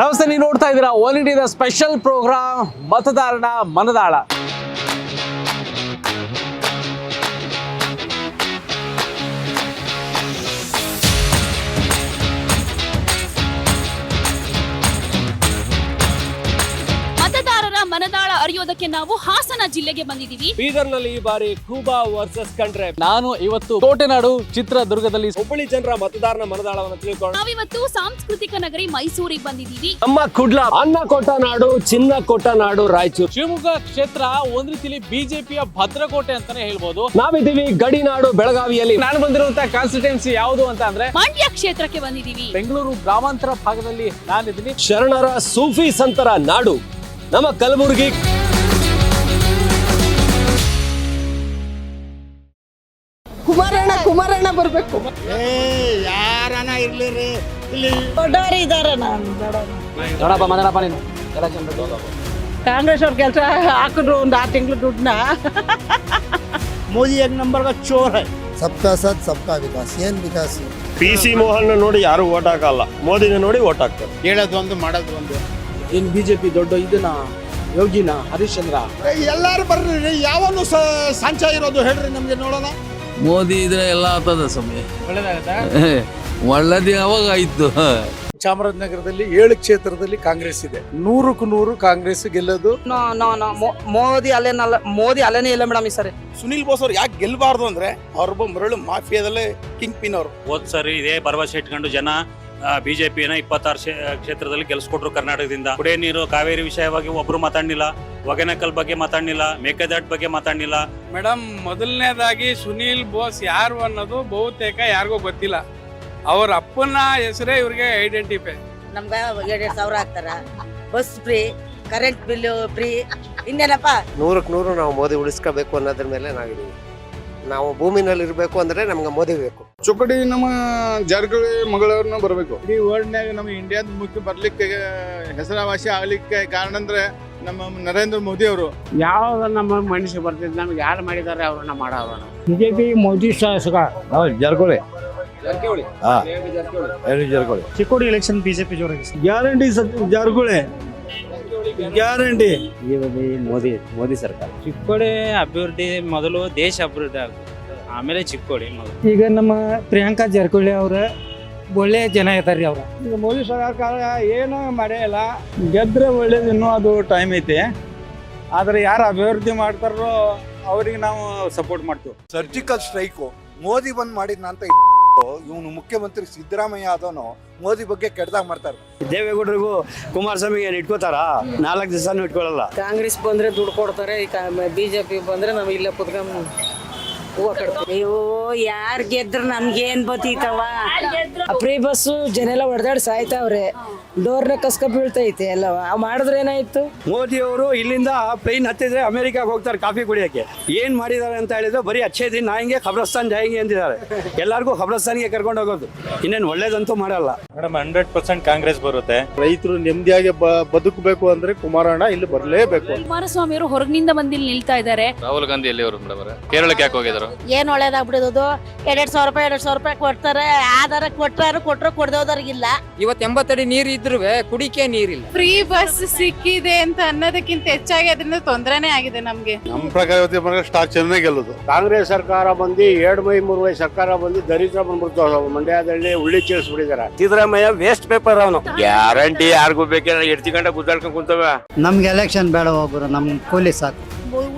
ನಮಸ್ತೆ ನೀವು ನೋಡ್ತಾ ಇದ್ದೀರಾ? ಓಲ್ ಇಂಡಿಯಾದ ಸ್ಪೆಷಲ್ ಪ್ರೋಗ್ರಾಮ್ ಮತದಾರನ ಮನದಾಳ. ಅರಿಯೋದಕ್ಕೆ ನಾವು ಹಾಸನ ಜಿಲ್ಲೆಗೆ ಬಂದಿದ್ದೀವಿ. ಬೀದರ್ನಲ್ಲಿ ಈ ಬಾರಿ ಕೂಬಾ ವರ್ಸಸ್ ಕಂಡ್ರೆ ನಾನು ಇವತ್ತು ಕೋಟೆನಾಡು ಚಿತ್ರದುರ್ಗದಲ್ಲಿ ಹುಬ್ಬಳ್ಳಿ ಜನರ ಮತದಾರನ ಮನದಾಳವನ್ನು ತಿಳ್ಕೊಂಡು ನಾವಿವತ್ತು ಸಾಂಸ್ಕೃತಿಕ ನಗರಿ ಮೈಸೂರಿಗೆ ಬಂದಿದ್ದೀವಿ. ನಮ್ಮ ಕುಡ್ಲ ಅನ್ನ ಕೊಟ್ಟ ನಾಡು ಚಿನ್ನ ಕೊಟ್ಟ ನಾಡು ರಾಯಚೂರು. ಶಿವಮೊಗ್ಗ ಕ್ಷೇತ್ರ ಒಂದ್ ರೀತಿಲಿ ಬಿಜೆಪಿಯ ಭದ್ರಕೋಟೆ ಅಂತಾನೆ ಹೇಳ್ಬೋದು. ನಾವಿದ್ದೀವಿ ಗಡಿನಾಡು ಬೆಳಗಾವಿಯಲ್ಲಿ. ನಾನು ಬಂದಿರುವಂತ ಕಾನ್ಸ್ಟಿಟ್ಯೂನ್ಸಿ ಯಾವುದು ಅಂತ ಅಂದ್ರೆ ಮಂಡ್ಯ ಕ್ಷೇತ್ರಕ್ಕೆ ಬಂದಿದ್ದೀವಿ. ಬೆಂಗಳೂರು ಗ್ರಾಮಾಂತರ ಭಾಗದಲ್ಲಿ ನಾನಿದ್ದೀನಿ. ಶರಣರ ಸೂಫಿ ಸಂತರ ನಾಡು. ನಮ್ಮ ಕಲಬುರಗಿ ಮಾಡ್ಬೇಕು ಯಾರನ ಇರ್ಲಿ ರೀ ಇಲ್ಲಿ ದೊಡ್ಡವರು ಇದಾರೆ ನಾನು ನೋಡಪ್ಪ ನೀನು. ಕಾಂಗ್ರೆಸ್ ಅವ್ರ ಕೆಲಸ ಹಾಕಿದ್ರು ಒಂದು ಆರು ತಿಂಗಳು ದುಡ್ಡನ್ನ. ಮೋದಿ ಏಕ್ ನಂಬರ್ಗ ಚೋರ್ ಹೈ ಸಬ್ಕಾ ಸತ್ ಸಬ್ಕಾ ವಿಕಾಸ್. ಏನ್ ವಿಕಾಸ್? ಪಿ ಸಿ ಮೋಹನ್ ನೋಡಿ ಯಾರು ಓಟ್ ಹಾಕಲ್ಲ. ಮೋದಿನ ನೋಡಿ ಓಟ್ ಹಾಕ್ತಾರೆ. ಹೇಳೋದು ಒಂದು ಮಾಡೋದು ಒಂದು ಏನ್ ಬಿಜೆಪಿ ದೊಡ್ಡ ಇದನ್ನ? ಯೋಗಿನ? ಹರಿಶ್ಚಂದ್ರ ಎಲ್ಲಾರು ಬರ್ರಿ ಯಾವನು ಸಂಚ ಇರೋದು ಹೇಳ್ರಿ ನಮ್ಗೆ ನೋಡೋಣ. ಮೋದಿ ಇದ್ರೆ ಎಲ್ಲ ಆಗ್ತದ ಸ್ವಾಮಿ. ಒಳ್ಳೇದು ಯಾವಾಗ ಆಯ್ತು. ಚಾಮರಾಜನಗರದಲ್ಲಿ ಏಳು ಕ್ಷೇತ್ರದಲ್ಲಿ ಕಾಂಗ್ರೆಸ್ ಇದೆ. ನೂರಕ್ಕೂ ನೂರು ಕಾಂಗ್ರೆಸ್ ಗೆಲ್ಲೋದು. ನೋ ನೋ ನೋ ಮೋದಿ ಅಲ್ಲೇನಲ್ಲ ಮೋದಿ ಅಲೆನೇ ಇಲ್ಲ ಮೇಡಮ್ ಈ ಸರಿ. ಸುನಿಲ್ ಬೋಸ್ ಅವ್ರು ಯಾಕೆ ಗೆಲ್ಲಬಾರ್ದು ಅಂದ್ರೆ ಅವ್ರೊಬ್ಬ ಮರಳು ಮಾಫಿಯಾದಲ್ಲೇ ಕಿಂಗ್ ಪಿನ್ ಅವರು ಹೋದ್ ಸರಿ ಇದೇ ಭರವಸೆ ಇಟ್ಕೊಂಡು ಜನ ಬಿಜೆಪಿನ ಇಪ್ಪತ್ತಾರು ಕ್ಷೇತ್ರದಲ್ಲಿ ಗೆಲ್ಸ್ಕೊಟ್ರು ಕರ್ನಾಟಕದಿಂದ. ಕುಡಿಯ ನೀರು ಕಾವೇರಿ ವಿಷಯವಾಗಿ ಒಬ್ರು ಮಾತಾಡಲಿಲ್ಲ. ಒಗೆನಕಲ್ ಬಗ್ಗೆ ಮಾತಾಡಲಿಲ್ಲ. ಮೇಕೆದಾಟ್ ಬಗ್ಗೆ ಮಾತಾಡ್ಲಿಲ್ಲ. ಮೇಡಮ್ ಮೊದಲನೇದಾಗಿ ಸುನೀಲ್ ಬೋಸ್ ಯಾರು ಅನ್ನೋದು ಬಹುತೇಕ ಯಾರಿಗೂ ಗೊತ್ತಿಲ್ಲ. ಅವ್ರ ಅಪ್ಪನ ಹೆಸರೇ ಇವ್ರಿಗೆ ಐಡೆಂಟಿಫೈ ನಮ್ಗೆ ಎರಡೆರಡು ಸಾವಿರ ಹಾಕ್ತಾರ bus free current bill free ಇನ್ನೇನಪ್ಪ? ನೂರಕ್ಕೆ ನೂರು ನಾವು ಮೋದಿ ಉಳಿಸ್ಕೋಬೇಕು ಅನ್ನೋದ್ರ ಮೇಲೆ ನಾವಿದ್ದೀವಿ ನಾವು ಭೂಮಿನಲ್ಲಿ ಇರಬೇಕು ಅಂದ್ರೆ ನಮ್ಗೆ ಮೋದಿ ಬೇಕು. ಚುಕ್ಕಡಿ ನಮ್ಮ ಜಾರಕಿಹೊಳಿ ಮಗಳವ್ರನ್ನ ಬರಬೇಕು. ಈ ವರ್ಲ್ಡ್ನಾಗ ನಮ್ಮ ಇಂಡಿಯಾದ ಮುಖ್ಯ ಬರ್ಲಿಕ್ಕೆ ಹೆಸರಾವಾಸಿ ಆಗ್ಲಿಕ್ಕೆ ಕಾರಣ ಅಂದ್ರೆ ನಮ್ಮ ನರೇಂದ್ರ ಮೋದಿ ಅವರು. ಯಾವ ನಮ್ಮ ಮನುಷ್ಯ ಬರ್ತಿದ್ ನಮ್ಗೆ ಯಾರು ಮಾಡಿದ್ದಾರೆ ಅವ್ರನ್ನ ಮಾಡೋರು ಬಿಜೆಪಿ ಮೋದಿ ಶಾಸಕ ಜಾರಕಿಹೊಳಿ ಚಿಕ್ಕೋಡಿ ಎಲೆಕ್ಷನ್ ಬಿಜೆಪಿ ಜೋರಾಗಿ ಗ್ಯಾರಂಟಿ ಜಾರಕಿಹೊಳಿ ಗ್ಯಾರಂಟಿ. ಮೋದಿ ಮೋದಿ ಸರ್ಕಾರ. ಚಿಕ್ಕೋಡಿ ಅಭಿವೃದ್ಧಿ ಮೊದಲು ದೇಶ ಅಭಿವೃದ್ಧಿ ಆಗುತ್ತೆ. ಆಮೇಲೆ ಚಿಕ್ಕೋಡಿ ಮೊದಲು. ಈಗ ನಮ್ಮ ಪ್ರಿಯಾಂಕಾ ಜಾರಕಿಹೊಳಿ ಅವ್ರ ಒಳ್ಳೆ ಜನ ಇದ್ದಾರೆ ಅವ್ರ. ಈಗ ಮೋದಿ ಸರ್ಕಾರ ಏನು ಮಾಡಿಲ್ಲ ಗೆದ್ರೆ ಒಳ್ಳೇದು ಇನ್ನೂ ಅದು ಟೈಮ್ ಐತೆ. ಆದರೆ ಯಾರು ಅಭಿವೃದ್ಧಿ ಮಾಡ್ತಾರೋ ಅವ್ರಿಗೆ ನಾವು ಸಪೋರ್ಟ್ ಮಾಡ್ತೀವಿ. ಸರ್ಜಿಕಲ್ ಸ್ಟ್ರೈಕು ಮೋದಿ ಬಂದ್ ಮಾಡಿದ್ನ ಅಂತ ಇವನು ಮುಖ್ಯಮಂತ್ರಿ ಸಿದ್ದರಾಮಯ್ಯ ಆದವನು ಮೋದಿ ಬಗ್ಗೆ ಕೆಟ್ಟದಾಗ ಮಾಡ್ತಾರೆ. ದೇವೇಗೌಡರಿಗೂ ಕುಮಾರಸ್ವಾಮಿಗೆ ಇಟ್ಕೋತಾರ? ನಾಲ್ಕು ದಿವಸನೂ ಇಟ್ಕೊಳ್ಳಲ್ಲ ಕಾಂಗ್ರೆಸ್ ಬಂದ್ರೆ ದುಡ್ಡು ಕೊಡ್ತಾರೆ ಈ ಬಿಜೆಪಿ ಬಂದ್ರೆ ನಾವು ಇಲ್ಲೇ ಕುತ್ಕೊಂಡ್ ಹೂವ ಕಟ್ತೀವಿ ಅಯ್ಯೋ ಯಾರ್ ಗೆದ್ರ ನಮ್ಗೇನ್ ಬತ್ತೀತವ ಫ್ರೀ ಬಸ್ಸು ಜನ ಎಲ್ಲ ಹೊಡೆದಾಡಿ ಸಾಯ್ತಾವ್ರೆ. ಡೋರ್ನ ಕಸ್ಕ ಬೀಳ್ತೈತೆ ಎಲ್ಲವ. ಅವ್ ಮಾಡಿದ್ರೆ ಏನಾಯ್ತು? ಮೋದಿ ಅವರು ಇಲ್ಲಿಂದ ಪ್ಲೈನ್ ಹತ್ತಿದ್ರೆ ಅಮೆರಿಕಾಗೆ ಹೋಗ್ತಾರೆ ಕಾಫಿ ಕುಡಿಯಕ್ಕೆ. ಏನ್ ಮಾಡಿದಾರೆ ಅಂತ ಹೇಳಿದ್ರೆ ಬರೀ ಅಚ್ಚೇ ದಿನ ನಾಯಿಂಗೆ ಖಬ್ರಸ್ತಾನ್ ಜಾಯಿಂಗೆ ಅಂತಿದ್ದಾರೆ ಎಲ್ಲರಿಗೂ ಖಬ್ರಸ್ತಾನ್ಗೆ ಕರ್ಕೊಂಡು ಹೋಗೋದು. ಇನ್ನೇನು ಒಳ್ಳೇದಂತೂ ಮಾಡಲ್ಲ. ಮೇಡಮ್ ಹಂಡ್ರೆಡ್ ಪರ್ಸೆಂಟ್ ಕಾಂಗ್ರೆಸ್ ಬರುತ್ತೆ. ರೈತರು ನೆಮ್ಮದಿಯಾಗಿ ಬದುಕಬೇಕು ಅಂದ್ರೆ ಕುಮಾರಣ್ಣ ಇಲ್ಲಿ ಬರಲೇಬೇಕು ಕುಮಾರಸ್ವಾಮಿ ಅವರು ಹೊರಗಿನಿಂದ ಬಂದಿಲ್ಲಿ ಇಲ್ಲಿ ನಿಲ್ತಾ ಇದ್ದಾರೆ. ರಾಹುಲ್ ಗಾಂಧಿ ಎಲ್ಲಿ ಅವರು? ಮೇಡಮ್ ಕೇರಳಕ್ಕೆ ಯಾಕೆ ಹೋಗಿದ್ರು ಏನ್ ಒಳ್ಳೇದಾಗ್ಬಿಡೋದು? ಎರಡ್ ಸಾವಿರ ರೂಪಾಯಿ ಎರಡ್ ಸಾವಿರ ರೂಪಾಯಿ ಕೊಡ್ತಾರೆ. ಆಧಾರ ಕೊಟ್ಟಾರು ಕೊಟ್ರು ಕೊಡ್ದವ್ರಿಗಿಲ್ಲ ಇವತ್ತು ಎಂಬತ್ತಡಿ ನೀರು ಇದ್ರು ಕುಡಿಕೆ ನೀರಿಲ್ಲ ಫ್ರೀ ಬಸ್ ಸಿಕ್ಕಿದೆ ಅಂತ ಅನ್ನೋದಕ್ಕಿಂತ ಹೆಚ್ಚಾಗಿ ಅದರಿಂದ ತೊಂದರೆನೇ ಆಗಿದೆ ನಮ್ಗೆ. ನಮ್ಮ ಪ್ರಕಾರ ಸ್ಟಾರ್ ಚೆನ್ನಾಗಿ ಗೆಲ್ಲೋದು. ಕಾಂಗ್ರೆಸ್ ಸರ್ಕಾರ ಬಂದು ಎರಡ್ ಮೈ ಮೂರು ಮೈ ಸರ್ಕಾರ ಬಂದು ದರಿದ್ರ ಬಂದ್ಬಿಡ್ತಾವ ಮಂಡ್ಯದಲ್ಲಿ ಉಳ್ಳಿ ಚೇಳಿಸ್ಬಿಟ್ಟಿದ್ದಾರೆ ಸಿದ್ದರಾಮಯ್ಯ ವೇಸ್ಟ್ ಪೇಪರ್ ಅವನು. ಗ್ಯಾರಂಟಿ ಯಾರಿಗೂ ಬೇಕಿಲ್ಲ ಎಡ್ತಿ ಗಂಟೆ ಗುದ್ದಾಡ್ಕೊಂಡ್ ಕುಂತವ. ನಮ್ಗೆ ಎಲೆಕ್ಷನ್ ಬೇಡ ಹೋಗ್ರು ನಮ್ ಕೂಲಿ ಸಾಕು.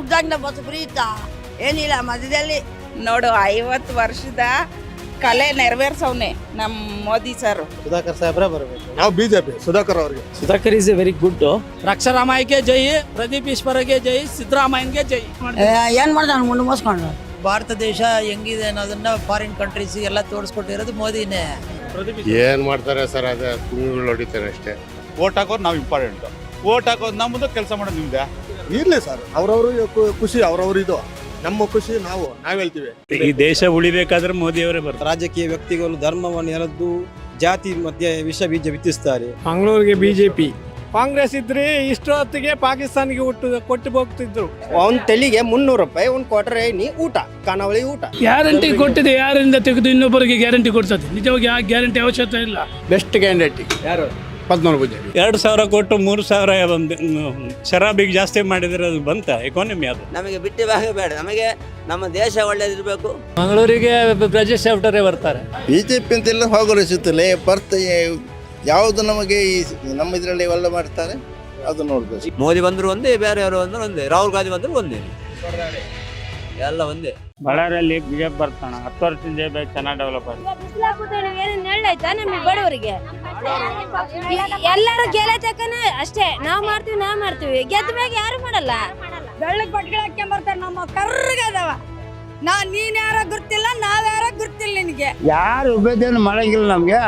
ಉದ್ದಾಗ್ನ ಬಸ್ ಫ್ರೀ ಇತ್ತ? ಏನಿಲ್ಲ ಮಧ್ಯದಲ್ಲಿ ನೋಡು ಐವತ್ತು ವರ್ಷದ ಕಲೆ ನೆರವೇರ್ಸವ್ನೆ ನಮ್ಮ ಮೋದಿ ಸರ್. ಸುಧಾಕರ್ ಸಾಹೇಬ್ರೆ ಬರಬೇಕು. ನಾವು ಬಿಜೆಪಿ ಸುಧಾಕರ್ ಅವ್ರಿಗೆ. Sudhakar is a very good ರಕ್ಷಾರಾಮಾಯಿಗೆ ಜೈ ಪ್ರದೀಪ್ ಈಶ್ವರಗೆ ಜೈ ಸಿದ್ದರಾಮಯ್ಯನ್ಗೆ ಜೈ. ಏನ್ ಮಾಡ್ದ ಮುಂದೆ ಮೋಸ್ಕೊಂಡು? ಭಾರತ ದೇಶ ಹೆಂಗಿದೆ ಅನ್ನೋದನ್ನ ಫಾರಿನ್ ಕಂಟ್ರೀಸ್ ಎಲ್ಲ ತೋರಿಸ್ಕೊಟ್ಟಿರೋದು ಮೋದಿನೇ. ಏನ್ ಮಾಡ್ತಾರೆ ಸರ್ ಅದೇ ಕುಂಗಿಗಳು ಹೊಡಿತಾರೆ ಅಷ್ಟೇ. ಓಟ್ ಹಾಕೋದು ನಾವು ಇಂಪಾರ್ಟೆಂಟ್ ಓಟ್ ಹಾಕೋದು ನಮ್ಮದು ಕೆಲಸ ಮಾಡೋದು ನಿಮ್ದೆ. ಇರ್ಲಿ ಸರ್ ಅವ್ರವ್ರು ಖುಷಿ ಅವ್ರವ್ರಿದು. ಇದು ನಮ್ಮ ಖುಷಿ ನಾವು ನಾವ್ ಹೇಳ್ತೀವಿ. ಈ ದೇಶ ಉಳಿಬೇಕಾದ್ರೆ ಮೋದಿ ಅವರೇ ಬರ್ತಾರೆ. ರಾಜಕೀಯ ವ್ಯಕ್ತಿಗಳು ಧರ್ಮವನ್ನು ಎರದ್ದು ಜಾತಿ ಮಧ್ಯೆ ವಿಷ ಬೀಜ ಬಿತ್ತಿಸ್ತಾರೆ. ಮಂಗಳೂರಿಗೆ ಬಿಜೆಪಿ. ಕಾಂಗ್ರೆಸ್ ಇದ್ರೆ ಇಷ್ಟೊತ್ತಿಗೆ ಪಾಕಿಸ್ತಾನಿಗೆ ಊಟ ಕೊಟ್ಟು ಹೋಗ್ತಿದ್ರು. ಅವನ್ ತಲೆಗೆ ಮುನ್ನೂರು ರೂಪಾಯಿ ಒಂದ್ ಕೊಟ್ರೆ ನೀ ಊಟ ಖಾನಾವಳಿ ಊಟ. ಗ್ಯಾರಂಟಿ ಕೊಟ್ಟಿದೆ ಯಾರಿಂದ ತೆಗೆದು ಇನ್ನೊಬ್ಬರಿಗೆ ಗ್ಯಾರಂಟಿ ಕೊಡ್ತದೆ? ನಿಜವಾಗಿ ಆ ಗ್ಯಾರಂಟಿ ಅವಶ್ಯಕತೆ ಇಲ್ಲ. ಬೆಸ್ಟ್ ಕ್ಯಾಂಡಿಡೇಟ್ ಯಾರು? ಪದ್ಮನಾಭ ಪೂಜಾರಿ ಎರಡು ಸಾವಿರ ಕೊಟ್ಟು ಮೂರು ಸಾವಿರ ಶರಾಬಿಗೆ ಜಾಸ್ತಿ ಮಾಡಿದ್ರೆ ಅದು ಬಂತ ಎಕಾನಮಿ ಅದು. ನಮಗೆ ಬಿಟ್ಟಿ ಭಾಗ ಬೇಡ ನಮಗೆ ನಮ್ಮ ದೇಶ ಒಳ್ಳೇದಿರಬೇಕು. ಮಂಗಳೂರಿಗೆ ಪ್ರಜೆ ಸೆಫ್ಟರೇ ಬರ್ತಾರೆ. ಬಿಜೆಪಿ ಅಂತ ಇಲ್ಲ ಅಂತೆಲ್ಲ ಹೋಗಲಿಸುತ್ತಲೇ ಬರ್ತ ಯಾವುದು ನಮಗೆ ಈ ನಮ್ಮ ಇದರಲ್ಲಿ ಒಳ್ಳೆ ಮಾಡ್ತಾರೆ ಅದು ನೋಡ್ಬೇಕು. ಮೋದಿ ಬಂದ್ರು ಒಂದೇ ಬೇರೆಯವರು ಬಂದ್ರು ಒಂದೇ ರಾಹುಲ್ ಗಾಂಧಿ ಬಂದ್ರು ಒಂದೇ. ಎಲ್ಲ ಒಂದೇ. ಬಳ್ಳಾರಿಯಲ್ಲಿ ಬಿಜೆಪಿ ಬರ್ತಾನ. ಹತ್ತು ವರ್ಷದಿಂದ ಚೆನ್ನಾಗಿ ಡೆವಲಪ್ ಆಗಿದೆ. ನಮಗೆ ಬಡವರಿಗೆ? ಎಲ್ಲರೂ ಗೆಲ್ಲತಕ್ಕನ ಅಷ್ಟೇ. ನಾವ್ ಮಾಡ್ತೀವಿ ನಾವ್ ಮಾಡ್ತೀವಿ. ಗೆದ್ದ ಮ್ಯಾಗ ಯಾರು ಮಾಡಲ್ಲ? ಬೆಳ್ಳಗ್ ಬಟ್ಗಳು ಹಾಕ್ಕೊಂಡ್ ಬರ್ತಾರೆ ನಮ್ಮ ಕರ್ರಗದವ ನಾ ನೀನ್ ಯಾರ ಗುರ್ತಿಲ್ಲ ನಾವ್ ಯಾರ ಗುರ್ತಿಲ್ಲ ನಿನಗೆ. ಯಾರು ಉಪೇದ್ಯನ ಮಾಡಂಗಿಲ್ಲ ನಮಗೆ.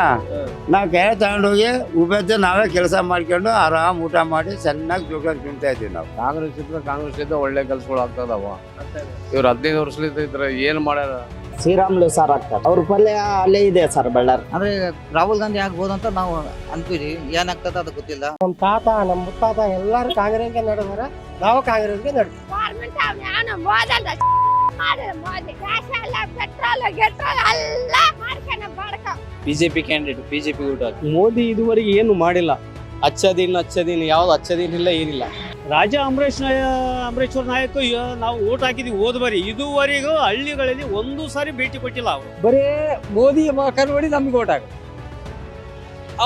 ನಾವು ಕೈ ತಗೊಂಡೋಗಿ ಉಪೇತ ನಾವೇ ಕೆಲಸ ಮಾಡ್ಕೊಂಡು ಆರಾಮ್ ಊಟ ಮಾಡಿ ಚೆನ್ನಾಗಿ ಜೋಗ ತಿಂತಾ ಇದ್ದೀವಿ ನಾವು. ಕಾಂಗ್ರೆಸ್ ಇದ್ರೆ ಕಾಂಗ್ರೆಸ್ ಇದ್ದ ಒಳ್ಳೆ ಕೆಲ್ಸಗಳು ಆಗ್ತದವ. ಇವ್ರು ಹದಿನೈದು ವರ್ಷಲಿದ್ದ ಇದ್ರೆ ಏನ್ ಮಾಡ್ಯಾರ? ಶ್ರೀರಾಮ್ಲು ಸರ್ ಆಗ್ತಾರೆ. ಅವ್ರ ಪಲ್ಯ ಅಲ್ಲೇ ಇದೆ ಸರ್ ಬಳ್ಳಾರಿ ಅಂದ್ರೆ ರಾಹುಲ್ ಗಾಂಧಿ ಆಗ್ಬೋದು ಅಂತ ನಾವು ಅಂತೀವಿ. ಏನಾಗ್ತದ ಅದು ಗೊತ್ತಿಲ್ಲ. ನಮ್ಮ ತಾತ ನಮ್ಮ ಮುತ್ತಾತ ಎಲ್ಲಾರು ಕಾಂಗ್ರೆಸ್ಗೆ ನಡೆದಾರ ನಾವು ಕಾಂಗ್ರೆಸ್ಗೆ ನಡ್ತೀವಿ. ಬಿಜೆಪಿ ಕ್ಯಾಂಡಿಡೇಟ್ ಬಿಜೆಪಿ ಊಟ ಮೋದಿ ಇದುವರೆಗೆ ಏನು ಮಾಡಿಲ್ಲ. ಅಚ್ಚದಿನ್ ಅಚ್ಚದಿನ್ ಯಾವ್ದು ಅಚ್ಚದಿನ್ ಇಲ್ಲ ಏನಿಲ್ಲ. ರಾಜ ನಾಯ ಅಮರೇಶ್ವರ ನಾಯಕ ನಾವು ಓಟ್ ಹಾಕಿದ್ವಿ ಹೋದ ಬಾರಿ. ಇದುವರೆಗೂ ಹಳ್ಳಿಗಳಲ್ಲಿ ಒಂದು ಸಾರಿ ಭೇಟಿ ಕೊಟ್ಟಿಲ್ಲ ಅವರು. ಬರೇ ಮೋದಿ ನೋಡಿ ನಮ್ಗೆ ಓಟ್ ಹಾಕ